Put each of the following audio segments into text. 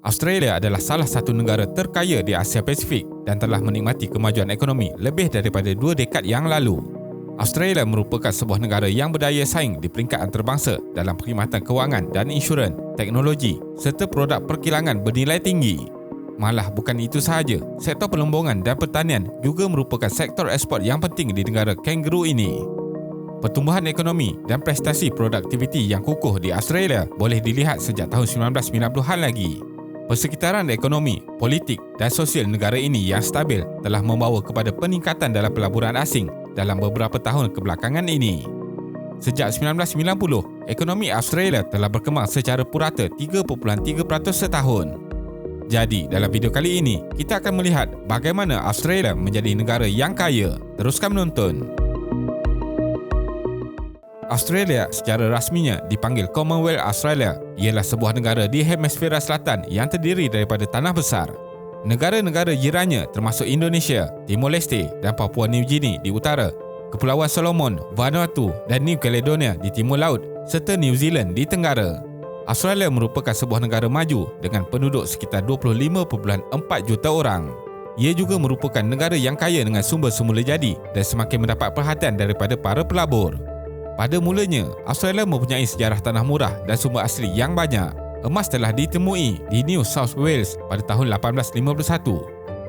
Australia adalah salah satu negara terkaya di Asia Pasifik dan telah menikmati kemajuan ekonomi lebih daripada dua dekad yang lalu. Australia merupakan sebuah negara yang berdaya saing di peringkat antarabangsa dalam perkhidmatan kewangan dan insurans, teknologi serta produk perkilangan bernilai tinggi. Malah bukan itu sahaja, sektor pelombongan dan pertanian juga merupakan sektor ekspor yang penting di negara kangaroo ini. Pertumbuhan ekonomi dan prestasi produktiviti yang kukuh di Australia boleh dilihat sejak tahun 1990-an lagi. Persekitaran ekonomi, politik dan sosial negara ini yang stabil telah membawa kepada peningkatan dalam pelaburan asing dalam beberapa tahun kebelakangan ini. Sejak 1990, ekonomi Australia telah berkembang secara purata 3.3% setahun. Jadi, dalam video kali ini, kita akan melihat bagaimana Australia menjadi negara yang kaya. Teruskan menonton. Australia secara rasminya dipanggil Commonwealth Australia ialah sebuah negara di hemisfera selatan yang terdiri daripada tanah besar. Negara-negara jirannya termasuk Indonesia, Timor Leste dan Papua New Guinea di utara, Kepulauan Solomon, Vanuatu dan New Caledonia di timur laut serta New Zealand di tenggara. Australia merupakan sebuah negara maju dengan penduduk sekitar 25.4 juta orang. Ia juga merupakan negara yang kaya dengan sumber semula jadi dan semakin mendapat perhatian daripada para pelabur. Pada mulanya, Australia mempunyai sejarah tanah murah dan sumber asli yang banyak. Emas telah ditemui di New South Wales pada tahun 1851.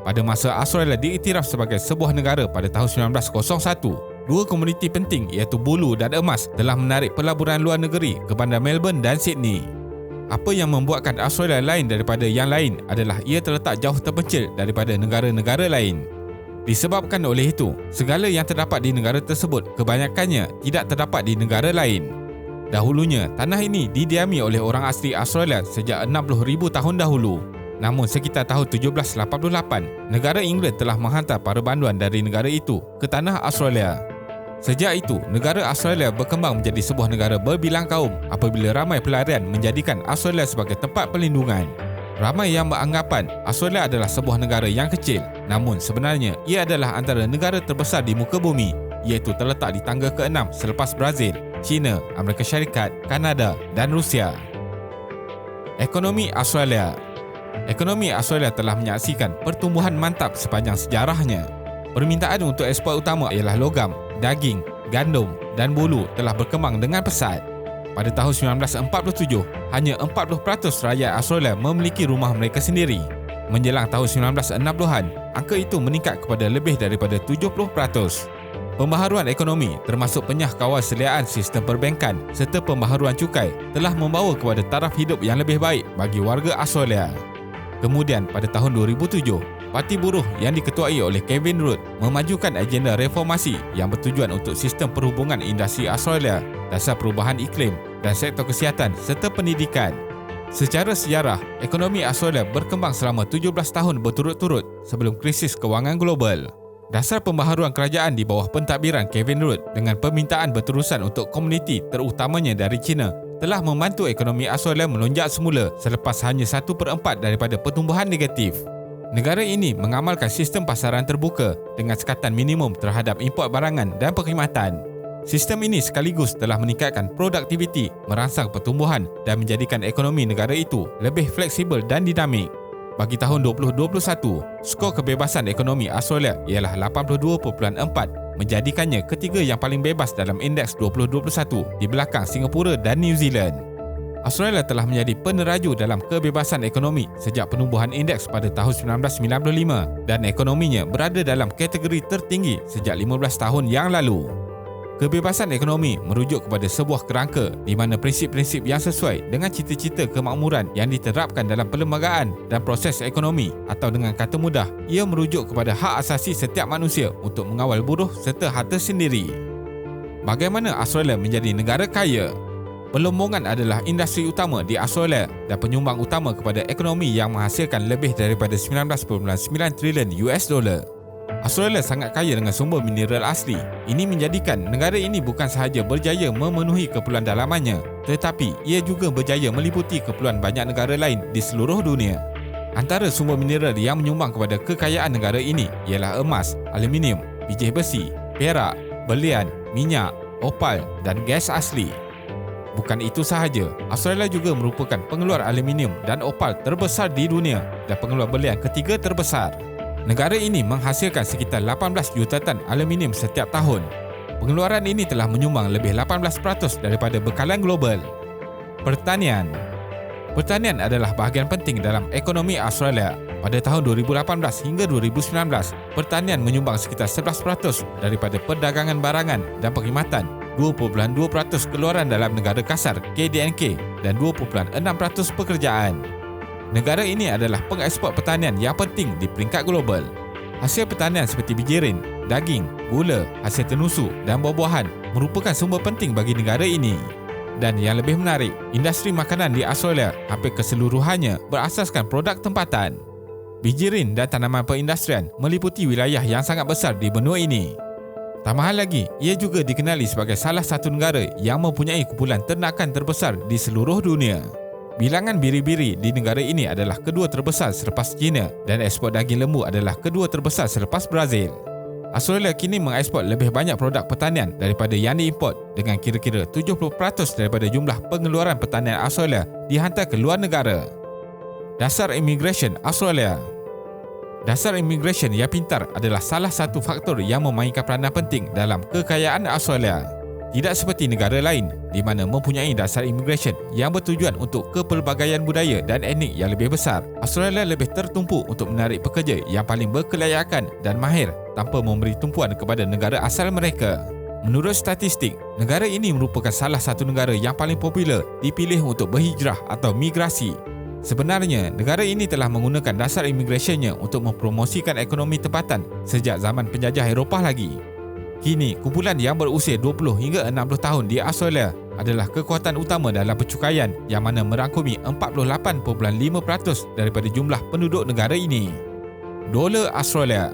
Pada masa Australia diiktiraf sebagai sebuah negara pada tahun 1901, dua komuniti penting iaitu bulu dan emas telah menarik pelaburan luar negeri ke bandar Melbourne dan Sydney. Apa yang membuatkan Australia lain daripada yang lain adalah ia terletak jauh terpencil daripada negara-negara lain. Disebabkan oleh itu, segala yang terdapat di negara tersebut kebanyakannya tidak terdapat di negara lain. Dahulunya, tanah ini didiami oleh orang asli Australia sejak 60,000 tahun dahulu. Namun sekitar tahun 1788, negara Inggeris telah menghantar para banduan dari negara itu ke tanah Australia. Sejak itu, negara Australia berkembang menjadi sebuah negara berbilang kaum apabila ramai pelarian menjadikan Australia sebagai tempat perlindungan. Ramai yang beranggapan Australia adalah sebuah negara yang kecil namun sebenarnya ia adalah antara negara terbesar di muka bumi iaitu terletak di tangga ke-6 selepas Brazil, China, Amerika Syarikat, Kanada dan Rusia. Ekonomi Australia Ekonomi Australia telah menyaksikan pertumbuhan mantap sepanjang sejarahnya. Permintaan untuk ekspor utama ialah logam, daging, gandum dan bulu telah berkembang dengan pesat. Pada tahun 1947, hanya 40% rakyat Australia memiliki rumah mereka sendiri. Menjelang tahun 1960-an, angka itu meningkat kepada lebih daripada 70%. Pembaharuan ekonomi termasuk penyah kawal seliaan sistem perbankan serta pembaharuan cukai telah membawa kepada taraf hidup yang lebih baik bagi warga Australia. Kemudian pada tahun 2007, Parti Buruh yang diketuai oleh Kevin Rudd memajukan agenda reformasi yang bertujuan untuk sistem perhubungan industri Australia dasar perubahan iklim dan sektor kesihatan serta pendidikan. Secara sejarah, ekonomi Australia berkembang selama 17 tahun berturut-turut sebelum krisis kewangan global. Dasar pembaharuan kerajaan di bawah pentadbiran Kevin Rudd dengan permintaan berterusan untuk komuniti terutamanya dari China telah membantu ekonomi Australia melonjak semula selepas hanya 1/4 daripada pertumbuhan negatif. Negara ini mengamalkan sistem pasaran terbuka dengan sekatan minimum terhadap import barangan dan perkhidmatan. Sistem ini sekaligus telah meningkatkan produktiviti, merangsang pertumbuhan dan menjadikan ekonomi negara itu lebih fleksibel dan dinamik. Bagi tahun 2021, skor kebebasan ekonomi Australia ialah 82.4 menjadikannya ketiga yang paling bebas dalam indeks 2021 di belakang Singapura dan New Zealand. Australia telah menjadi peneraju dalam kebebasan ekonomi sejak penumbuhan indeks pada tahun 1995 dan ekonominya berada dalam kategori tertinggi sejak 15 tahun yang lalu. Kebebasan ekonomi merujuk kepada sebuah kerangka di mana prinsip-prinsip yang sesuai dengan cita-cita kemakmuran yang diterapkan dalam perlembagaan dan proses ekonomi atau dengan kata mudah, ia merujuk kepada hak asasi setiap manusia untuk mengawal buruh serta harta sendiri. Bagaimana Australia menjadi negara kaya? Pelombongan adalah industri utama di Australia dan penyumbang utama kepada ekonomi yang menghasilkan lebih daripada 19.9 trilion US dollar. Australia sangat kaya dengan sumber mineral asli. Ini menjadikan negara ini bukan sahaja berjaya memenuhi keperluan dalamannya, tetapi ia juga berjaya meliputi keperluan banyak negara lain di seluruh dunia. Antara sumber mineral yang menyumbang kepada kekayaan negara ini ialah emas, aluminium, biji besi, perak, belian, minyak, opal dan gas asli. Bukan itu sahaja, Australia juga merupakan pengeluar aluminium dan opal terbesar di dunia dan pengeluar belian ketiga terbesar. Negara ini menghasilkan sekitar 18 juta tan aluminium setiap tahun. Pengeluaran ini telah menyumbang lebih 18% daripada bekalan global. Pertanian Pertanian adalah bahagian penting dalam ekonomi Australia. Pada tahun 2018 hingga 2019, pertanian menyumbang sekitar 11% daripada perdagangan barangan dan perkhidmatan 2.2% keluaran dalam negara kasar KDNK dan 2.6% pekerjaan. Negara ini adalah pengeksport pertanian yang penting di peringkat global. Hasil pertanian seperti bijirin, daging, gula, hasil tenusu dan buah-buahan merupakan sumber penting bagi negara ini. Dan yang lebih menarik, industri makanan di Australia hampir keseluruhannya berasaskan produk tempatan. Bijirin dan tanaman perindustrian meliputi wilayah yang sangat besar di benua ini. Tambahan lagi, ia juga dikenali sebagai salah satu negara yang mempunyai kumpulan ternakan terbesar di seluruh dunia. Bilangan biri-biri di negara ini adalah kedua terbesar selepas China dan ekspor daging lembu adalah kedua terbesar selepas Brazil. Australia kini mengekspor lebih banyak produk pertanian daripada yang diimport dengan kira-kira 70% daripada jumlah pengeluaran pertanian Australia dihantar ke luar negara. Dasar Immigration Australia Dasar immigration yang pintar adalah salah satu faktor yang memainkan peranan penting dalam kekayaan Australia. Tidak seperti negara lain di mana mempunyai dasar immigration yang bertujuan untuk kepelbagaian budaya dan etnik yang lebih besar, Australia lebih tertumpu untuk menarik pekerja yang paling berkelayakan dan mahir tanpa memberi tumpuan kepada negara asal mereka. Menurut statistik, negara ini merupakan salah satu negara yang paling popular dipilih untuk berhijrah atau migrasi Sebenarnya, negara ini telah menggunakan dasar imigrasinya untuk mempromosikan ekonomi tempatan sejak zaman penjajah Eropah lagi. Kini, kumpulan yang berusia 20 hingga 60 tahun di Australia adalah kekuatan utama dalam pencukaian yang mana merangkumi 48.5% daripada jumlah penduduk negara ini. Dolar Australia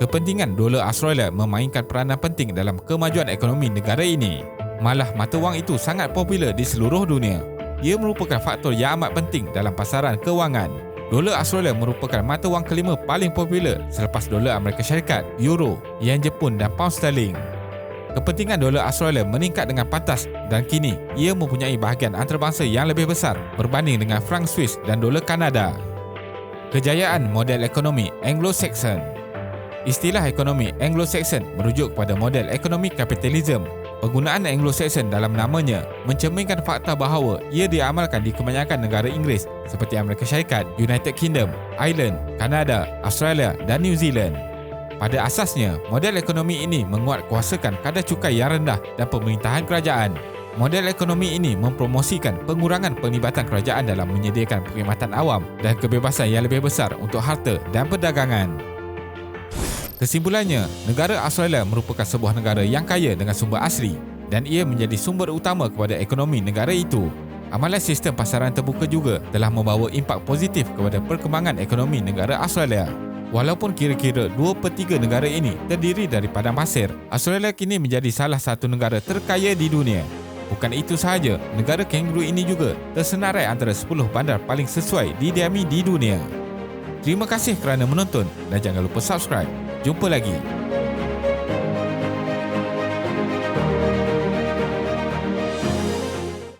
Kepentingan dolar Australia memainkan peranan penting dalam kemajuan ekonomi negara ini. Malah mata wang itu sangat popular di seluruh dunia ia merupakan faktor yang amat penting dalam pasaran kewangan. Dolar Australia merupakan mata wang kelima paling popular selepas dolar Amerika Syarikat, Euro, Yen Jepun dan Pound Sterling. Kepentingan dolar Australia meningkat dengan pantas dan kini ia mempunyai bahagian antarabangsa yang lebih besar berbanding dengan franc Swiss dan dolar Kanada. Kejayaan model ekonomi Anglo-Saxon Istilah ekonomi Anglo-Saxon merujuk kepada model ekonomi kapitalisme Penggunaan Anglo-Saxon dalam namanya mencerminkan fakta bahawa ia diamalkan di kebanyakan negara Inggeris seperti Amerika Syarikat, United Kingdom, Ireland, Kanada, Australia dan New Zealand. Pada asasnya, model ekonomi ini menguat kuasakan kadar cukai yang rendah dan pemerintahan kerajaan. Model ekonomi ini mempromosikan pengurangan penglibatan kerajaan dalam menyediakan perkhidmatan awam dan kebebasan yang lebih besar untuk harta dan perdagangan. Kesimpulannya, negara Australia merupakan sebuah negara yang kaya dengan sumber asli dan ia menjadi sumber utama kepada ekonomi negara itu. Amalan sistem pasaran terbuka juga telah membawa impak positif kepada perkembangan ekonomi negara Australia. Walaupun kira-kira 2 per 3 negara ini terdiri dari padang pasir, Australia kini menjadi salah satu negara terkaya di dunia. Bukan itu sahaja, negara kanguru ini juga tersenarai antara 10 bandar paling sesuai didiami di dunia. Terima kasih kerana menonton dan jangan lupa subscribe. Jumpa lagi.